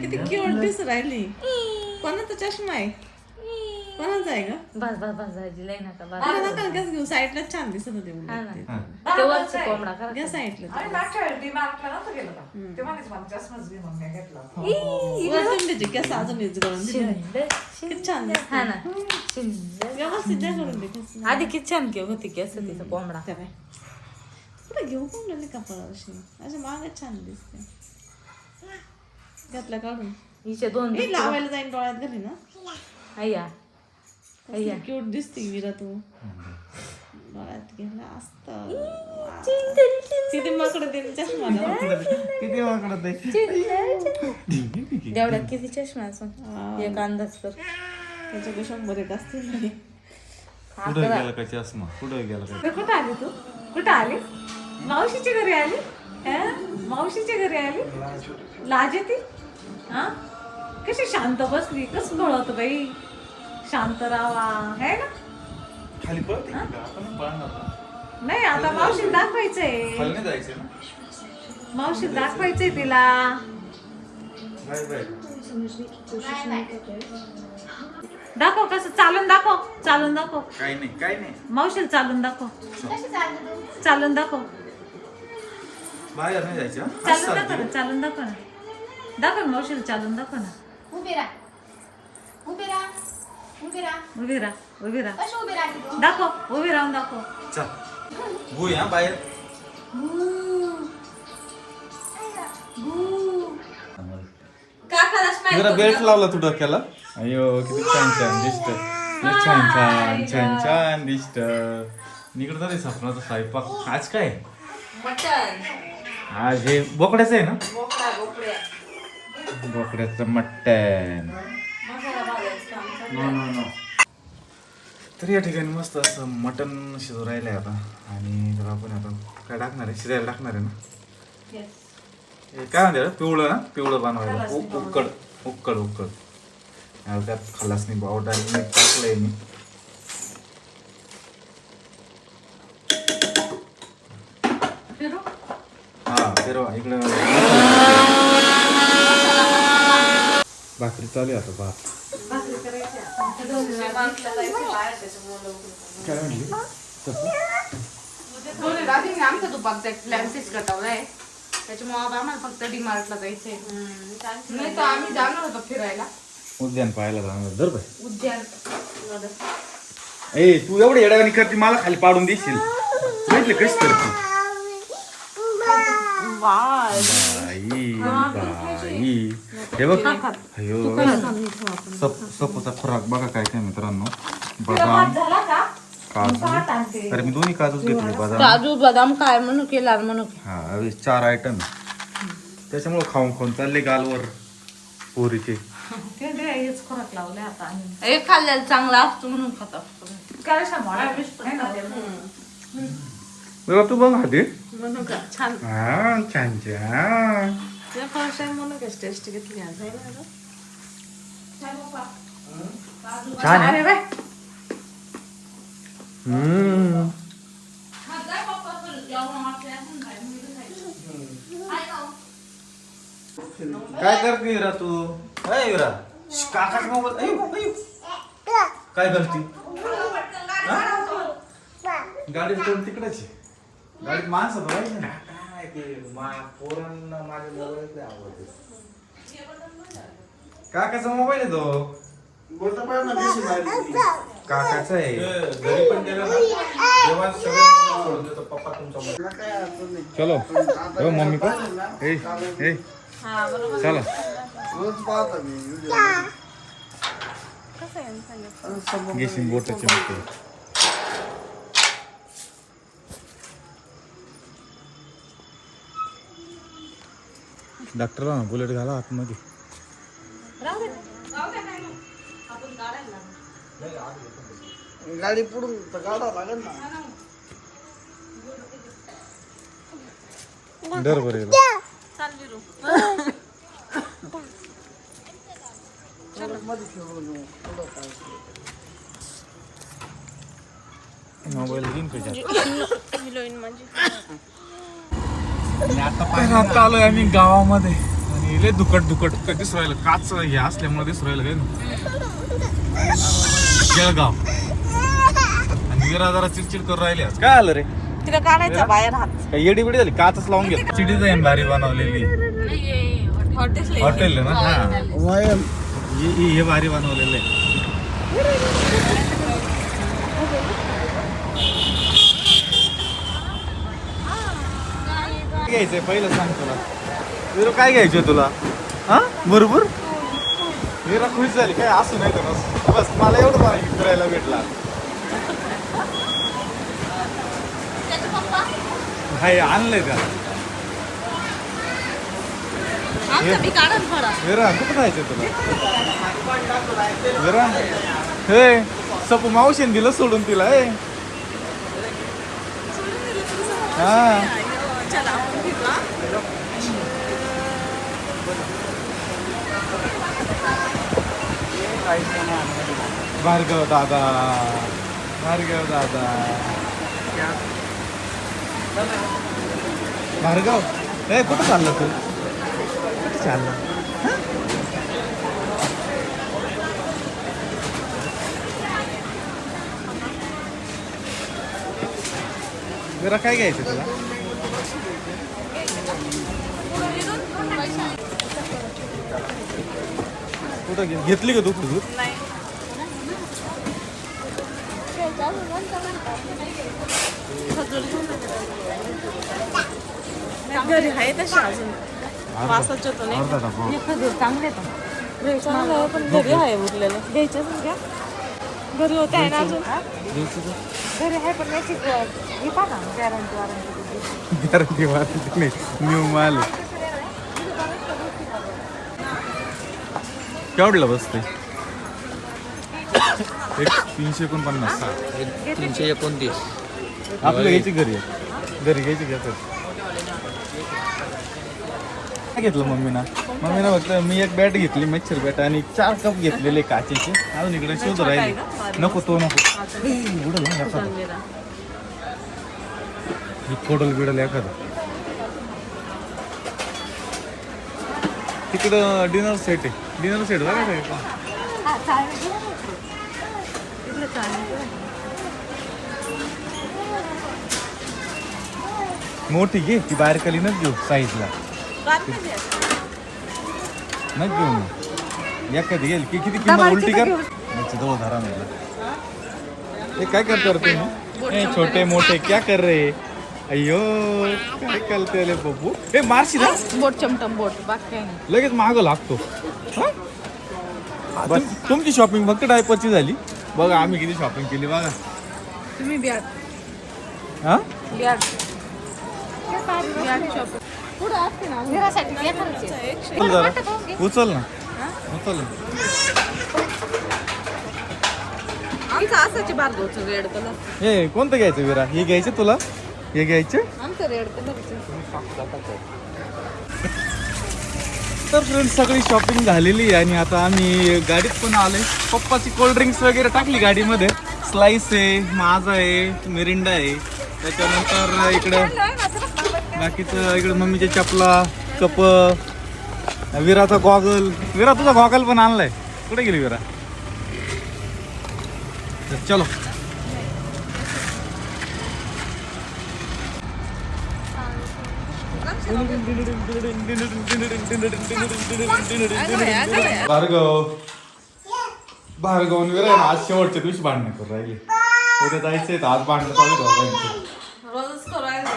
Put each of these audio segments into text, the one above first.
किती क्यूट दिसू राहिली. कोणाचा चष्मा आहे? कोणाचा आहे का बस बस बस दाजी लय नका बस. अरे नका नकाच घेऊ. साईडला छान दिसत होते हा ना. उलट ते वरचं कोंबडा करा. घ्या साईडला. आणि मागच्या वेळी डीमार्टला नव्हतं गेलं का? ते म्हणायचं मला चष्माच घे मग मी घेतला. वरतून त्याचे केस अजून यूज करून दिले शिंदे किती छान दिसते. हा ना. शिंदे. व्यवस्थित द्या करून दे. आधी किती छान केव होती केस तिचा कोंबडा. त्या बाई. कुठे घेऊ पण लागली कपाळावरशी अशा मागच छान दिसते घातला काढून हिचे दोन हे लावायला जाईन डोळ्यात घाली ना. अय्या अय्या क्यूट दिसते विरा तू. डोळ्यात गेला असत. तिथे माकडे ते चष्मा लावा. किती वाकडत आहे देवड्यात किती चष्मा असून? एक अंदाज कर त्याच्याकडे शंभर एक असतील. नाही कुठं गेला का चष्मा? कुठं गेला तर कुठं आली तू? कुठं आली? मावशीच्या घरी आली? हं? मावशीच्या घरी आली? लाज येते? हा? कशी शांत बसली? कसं कळत बाई? शांत राहा है ना? खाली पळते का आपण पळणार ना. नाही आता मावशी दाखवायचंय. खाली नाही जायचं ना? मावशी दाखवायचंय तिला. Bye bye. दाखव कसं चालून दाखव चालून दाखव. काही नाही काही नाही. मावशीला चालून दाखव. चालून दाखव. बाहेर नाही जायचं हं? चालून दाखव ना चालून दाखव ना. दाखव ना मावशीला चालून दाखव ना. उभी राहा. उभी राहा. उभी राहा. उभी राहा उभी राहा. कशी उभी राहते तू? दाखव उभी राहून दाखव. चल. भुई हा बाहेर. काकाला जरा बेल्ट लावला तू डोक्याला? अयो किती छान छान दिसत. छान छान छान छान दिसत. निकडे तरी सपनाचा स्वयंपाक आज काय? मटन आज हे बोकड्याचं आहे ना? बोकडा बोकड्या. बोकड्याचं मटण. मसाला भाजायचं काम नो नो नो तर या ठिकाणी मस्त असं मटन शिजू राहिलंय आता. आणि तर आपण आता काय टाकणार आहे? शिजायला टाकणार आहे ना? हे काय म्हणते? पिवळं ना? पिवळं बनवायला. उ- उक्कड उक्कड उक्कड आणि त्यात खलास नाही पावडर मीठ टाकलंय मी. फिरू हा फिरवा इकडं भाकरी चालू आता भात. काय म्हणली? आमचा दुपारचा एक प्लॅन फिक्स करतावलाय त्याच्यामुळे आता आम्हाला फक्त डीमार्टला जायचंय नाही तर आम्ही जाणार होतो फिरायला उद्यान पाहायला जाणार दर बाय उद्यान. ए तू एवढं येड्यावानी करते मला खाली पाडून देशील. माहिती कशी करते बाई बाई. हे बघ अयो सप सपोचा खुराक बघा काय काय मित्रांनो बदाम झाला का काजू अरे मी दोन्ही काजूच घेतले बदाम काजू बदाम काय म्हणू की लाल म्हणू की हा अरे चार आयटम त्याच्यामुळे खाऊन खाऊन चालले गालवर पोरीचे ते दे हेच खोराक लावले आता आम्ही एक खाल्लेलं चांगला असतो म्हणून खाता काय आहे ना ते? बघा तू बघ हाती म्हणून का छान हा छान छान त्या फर्स्ट टाइम म्हणून काय टेस्ट घेतली आज आहे ना गं? छान आहे बाय काय करते विरा तू? काय विरा काकाच मोबाईल अयो काय करते? गाडीत कोण तिकडेच आहे? गाडीत माणसं बघायचे ना. मा पोरांना माझ्या मोबाईल आवडते. काकाचा मोबाईल आहे तो. काकाचा आहे. घरी पण गेलं ना? तेव्हा सगळे मोबाईल सोडून देतो पप्पा तुमचा मोबाईल. चलो. हो मम्मी को ए ए. चला. घेशील बोटाचे मस्त डॉक्टर ना बुलेट घाला आतमध्ये. गाडी पुढून काढावं लागेल ना. डर बरे. मोबाईल घेऊन कशा आता आलोय आम्ही गावामध्ये. आणि लय दुकट दुकट दिसू राहिलं. काच हे असल्यामुळे दिसू राहिलं काय? ना जळगाव. आणि विरा जरा चिडचिड करून राहिले आज. काय आलं रे? तिला काढायचा बाहेर हात. काय येडी बिडी झाली? काचच लावून घे ची डिझाईन भारी बनवलेली. हॉटेल ना? हा. हे- हे हे भारी बनवलेलं आहे. घ्यायचंय पहिलं सांग तुला. विरो काय घ्यायचंय तुला? हा? बरोबर? विरा खुश झाली. काय असू नाही तर बस बस मला एवढं मला फिरायला भेटला. हाय आणलंय का विरा कुठं जायचं तुला? विरा? हे सपू मावशीने दिलं सोडून तिला हे. हा. चला आपण फिरू, हा? भार्गव दादा. भार्गव दादा. भार्गव ए कुठं चाललं तू? कुठं चाललं. जरा काय घ्यायचं तुला? कुठं घेतली का तू दूध घरी आहे तशी अजून. तो नाही. चांगलं आहे, पण घरी आहे उरलेलं. घ्यायचं घ्या घरी होते आहे ना अजून? घरी आहे पण याची घेता ना गॅरंटी वॉरंटी गॅरंटी वाटत नाही न्यू माल. केवढलं बसते एक तीनशे एकोणपन्नास. तीनशे एकोणतीस. आपलं घ्यायची घरी. घरी घ्यायची घ्यायचं काय घेतलं मम्मीना? मम्मीना फक्त मी एक बॅट घेतली मच्छर बॅट आणि चार कप घेतलेले काचेचे. अजून इकडे शोध राहिले. नको तो नको. ए, ना एखादं. फोडल बिडल एखादं. तिकडं डिनर सेट आहे. डिनर सेट बघा का? मोठी घे ती बाहेर खाली नच घेऊ साईजला न घेऊ मग. एखादी घेईल की किती किंमत उलटी कर. याची धरा नाही हे काय करतो तुम्ही? छोटे मोठे क्या कर रे अय्यो काय करते रे बब्बू हे मारशी ना बोट चमटम बोट बाकी काही नाही. लगेच माग लागतो. हा? बस तुमची शॉपिंग फक्त डायपरची झाली. बघा आम्ही किती शॉपिंग केली बघा. तुम्ही बियाड हा? बियाड बियाड शॉप पुढं असते ना घरासाठी उचल जरा. उचल ना. उचल ना. आमचं भार्गवचं रेड कलर हे कोणतं घ्यायचं विरा? हे घ्यायचं तुला? हे घ्यायचं? तर फ्रेंड्स सगळी शॉपिंग झालेली आहे आणि आता आम्ही गाडीत पण आले पप्पाची कोल्ड ड्रिंक्स वगैरे टाकली गाडीमध्ये. स्लाइस आहे माझा आहे मिरिंडा आहे. त्याच्यानंतर इकडं बाकीचं इकडं मम्मीच्या चपला कप विराचा गॉगल. विरा तुझा गॉगल पण आणलाय. कुठे गेली विरा? चलो. भार्गव. भार्गव आज शेवटच्या दिवशी भांडणं करू राहिले. उद्या जायचंय तर आज भांडणं चालू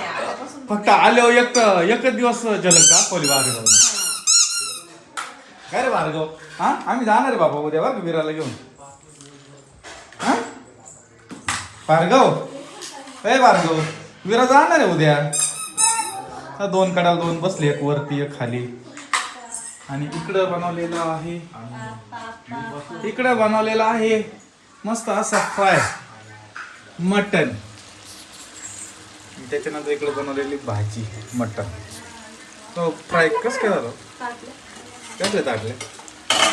आल्यापासून फक्त आल्यावर एक एकच दिवस झलक दाखवली भार्गव काय रे भार्गव? हा? आम्ही जाणार बाबा उद्या बरं विराला घेऊन. हा? भार्गव? ए भार्गव विरा जाणार आहे उद्या. दोन कडाला दोन बसले एक वरती एक खाली. आणि इकडं बनवलेलं आहे. इकडं बनवलेलं आहे मस्त असा फ्राय. मटन. त्याच्यानंतर इकडे बनवलेली भाजी मटन. तो फ्राय कसं काय झालं? कसले ताटले?